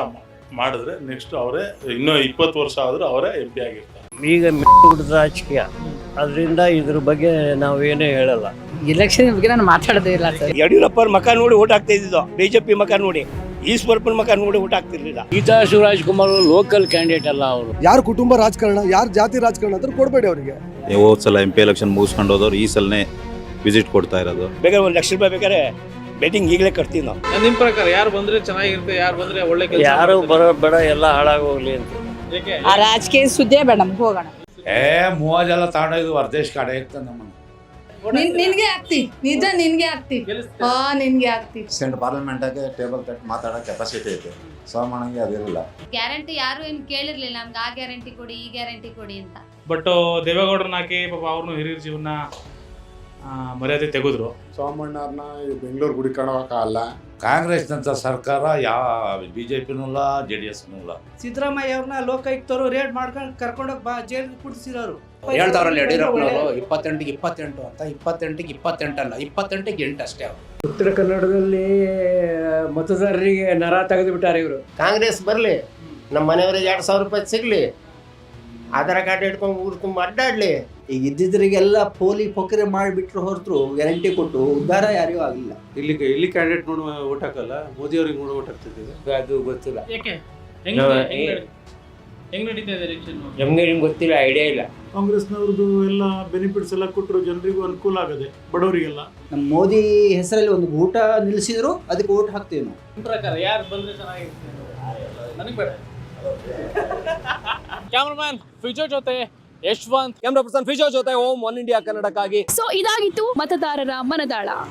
ಮಾಡಿದ್ರೆ ನೆಕ್ಸ್ಟ್ ಅವರೇ ಇನ್ನೂ ಇಪ್ಪತ್ತು ವರ್ಷ ಆದರೂ ಅವರೇ ಎಂ ಪಿ ಆಗಿರ್ತಾರೆ. ಈಗ ರಾಜಕೀಯ. ಅದರಿಂದ ಇದ್ರ ಬಗ್ಗೆ ನಾವೇನೇ ಹೇಳಲ್ಲ. ಎಲೆಕ್ಷನ್ ಬಗ್ಗೆ ನಾನು ಮಾತಾಡೋದೇ ಇಲ್ಲ ಸರ್. ಯಡಿಯೂರಪ್ಪರ ಮಕ ನೋಡಿ ಓಟ್ ಹಾಕ್ತಾ ಇದ್ದಿದ್ದು. ಬಿಜೆಪಿ ಮಕ ನೋಡಿ. ಈಶ್ವರಪ್ಪನ ಮಕ ನೋಡಿ ಓಟ್ ಆಗ್ತಿರ್ಲಿಲ್ಲ ಗೀತಾ ಶಿವರಾಜ್ ಕುಮಾರ್ ಲೋಕಲ್ ಕ್ಯಾಂಡಿಡೇಟ್ ಅಲ್ಲ ಅವರು. ಯಾರು ಕುಟುಂಬ ರಾಜಕಾರಣ ಯಾರು ಜಾತಿ ರಾಜಕಾರಣ ಅಂದ್ರೆ ಕೊಡಬೇಡಿ ಅವರಿಗೆ. ಹೋದ ಸಲ ಎಂ ಪಿ ಎಲೆಕ್ಷನ್ ಮುಗಿಸ್ಕೊಂಡು ಹೋದವ್ರು ಈ ಸಲನೇ ವಿಸಿಟ್ ಕೊಡ್ತಾ ಇರೋದು. ಬೇಕಾದ್ರೆ ಒಂದು ಲಕ್ಷ ರೂಪಾಯಿ ಬೇಕಾದ್ರೆ ಬೆಟ್ಟಿಂಗ್ ಈಗಲೇ ಕಟ್ತೀವಿ ನಾವು. ನಿಮ್ ಪ್ರಕಾರ ಯಾರು ಬಂದ್ರೆ ಚೆನ್ನಾಗಿರುತ್ತೆ ಯಾರು ಬಂದ್ರೆ ಒಳ್ಳೆ ಯಾರು ಬರೋ ಬೇಡ ಎಲ್ಲ ಹಾಳಾಗೋಗ್ಲಿ ಅಂತ. ಆ ರಾಜಕೀಯ ಸುದ್ದಿ ಬೇಡ ನಮ್ಗೆ ಹೋಗೋಣ. ಏ ಮೂವತ್ತೆಲ್ಲ ಇದು ಹೊರದೇಶ ಕಡೆ ಇರ್ತದೆ ನಮ್ಮನ್ನು. ನಿನ್ಗೆ ಆಗ್ತಿ ನಿಜ ನಿನ್ಗೆ ಆಗ್ತಿ ಹಾ ನಿನ್ಗೆ ಆಗ್ತಿ ಸೆಂಟ್ ಪಾರ್ಲಿಮೆಂಟಾಗೆ ಟೇಬಲ್ ತಟ್ಟು ಮಾತಾಡೋ ಕೆಪಾಸಿಟಿ ಐತೆ. ಸಾಮಾನ್ಯ ಅದಿರಲ್ಲ ಗ್ಯಾರಂಟಿ ಯಾರು ಏನು ಕೇಳಿರ್ಲಿಲ್ಲ. ನಮ್ಗೆ ಆ ಗ್ಯಾರಂಟಿ ಕೊಡಿ ಈ ಗ್ಯಾರಂಟಿ ಕೊಡಿ ಅಂತ. ಬಟ್ ದೇವೇಗೌಡರನ್ನ ಹಾಕಿ ಪಾಪ ಅವ್ರನ್ನೂ ಹಿರಿಯರ ಜೀವನ ಮರ್ಯಾದೆ ತೆಗೆದ್ರು. ಸೋಮಣ್ಣವ್ರನ್ನ ಬೆಂಗಳೂರು ಗುಡಿ ಕಾಣೋಕ್ಕಾಗಲ್ಲ ಕಾಂಗ್ರೆಸ್ನಂತ ಸರ್ಕಾರ ಯಾವ ಬಿ ಜೆ ಪಿನೂ ಇಲ್ಲ ಜೆ ಡಿ ಎಸ್ನೂ ಇಲ್ಲ ಸಿದ್ದರಾಮಯ್ಯ ಅವ್ರನ್ನ ಲೋಕಾಯುಕ್ತರು ರೇಡ್ ಮಾಡ್ಕೊಂಡು ಕರ್ಕೊಂಡೋಗಿ ಬಾ ಜೈಲ್ ಕುಡಿಸಿರೋರು. ಹೇಳ್ತಾವ್ರಲ್ಲ ಯಡಿಯೂರಪ್ಪನವರು ಇಪ್ಪತ್ತೆಂಟಿಗೆ ಇಪ್ಪತ್ತೆಂಟು ಅಂತ ಇಪ್ಪತ್ತೆಂಟಿಗೆ ಇಪ್ಪತ್ತೆಂಟಲ್ಲ ಇಪ್ಪತ್ತೆಂಟಿಗೆ ಎಂಟು ಅಷ್ಟೇ ಅವರು. ಉತ್ತರ ಕನ್ನಡದಲ್ಲಿ ಮತದಾರರಿಗೆ ನರ ತೆಗೆದು ಬಿಟ್ಟಾರೆ ಇವರು. ಕಾಂಗ್ರೆಸ್ ಬರಲಿ ನಮ್ಮ ಮನೆಯವರಿಗೆ ಎರಡು ಸಾವಿರ ರೂಪಾಯಿ ಸಿಗಲಿ. ಆಧಾರ್ ಕಾರ್ಡ್ ಇಟ್ಕೊಂಡು ಊರು ತುಂಬ ಅಡ್ಡಾಡ್ಲಿ ಈಗ ಇದ್ದಿದ್ರಿಗೆಲ್ಲ ಪೋಲಿ ಪೊಕರೆ ಮಾಡಿಬಿಟ್ರು ಹೊರತು ಗ್ಯಾರಂಟಿ ಕೊಟ್ಟು ಉದ್ಧಾರ ಯಾರಿಗೂ ಆಗಲಿಲ್ಲ. ಇಲ್ಲಿ ಇಲ್ಲಿ ಕ್ಯಾಂಡಿಡೇಟ್ ನೋಡುವ ಓಟ್ ಹಾಕಲ್ಲ? ಮೋದಿ ಅವ್ರಿಗೆ ನೋಡುವ ಓಟ್ ಹಾಕ್ತಿದ್ದೀವಿ ಅದು ಗೊತ್ತಿಲ್ಲ. ಹೆಂಗ್ ನಡೀತಾ ಇದೆ ಎಲೆಕ್ಷನ್ ನಮ್ಗೆ ನಿಮ್ಗೆ ಗೊತ್ತಿಲ್ಲ ಐಡಿಯಾ ಇಲ್ಲ. ಕಾಂಗ್ರೆಸ್ನವ್ರದ್ದು ಎಲ್ಲ ಬೆನಿಫಿಟ್ಸ್ ಎಲ್ಲ ಕೊಟ್ಟರು ಜನರಿಗೂ ಅನುಕೂಲ ಆಗದೆ ಬಡವರಿಗೆಲ್ಲ. ನಮ್ಮ ಮೋದಿ ಹೆಸರಲ್ಲಿ ಒಂದು ಊಟ ನಿಲ್ಲಿಸಿದ್ರು ಅದಕ್ಕೆ ಓಟ್ ಹಾಕ್ತೀವಿ ನಾವು. ನಿಮ್ ಪ್ರಕಾರ ಯಾರು ಬಂದ್ರೆ ಚೆನ್ನಾಗಿರುತ್ತೆ? ನನಗೆ ಬೇಡ. ಕ್ಯಾಮ್ರಾಮನ್ ಫ್ಯೂಚರ್ ಜೊತೆ ಯಶ್ವಂತ್. ಕ್ಯಾಮ್ರಾ ಪರ್ಸನ್ ಫ್ಯೂಚರ್ ಜೊತೆ ಓಂ, ಒನ್ ಇಂಡಿಯಾ ಕನ್ನಡಕ್ಕಾಗಿ. ಸೊ ಇದಾಗಿತ್ತು ಮತದಾರರ ಮನದಾಳ.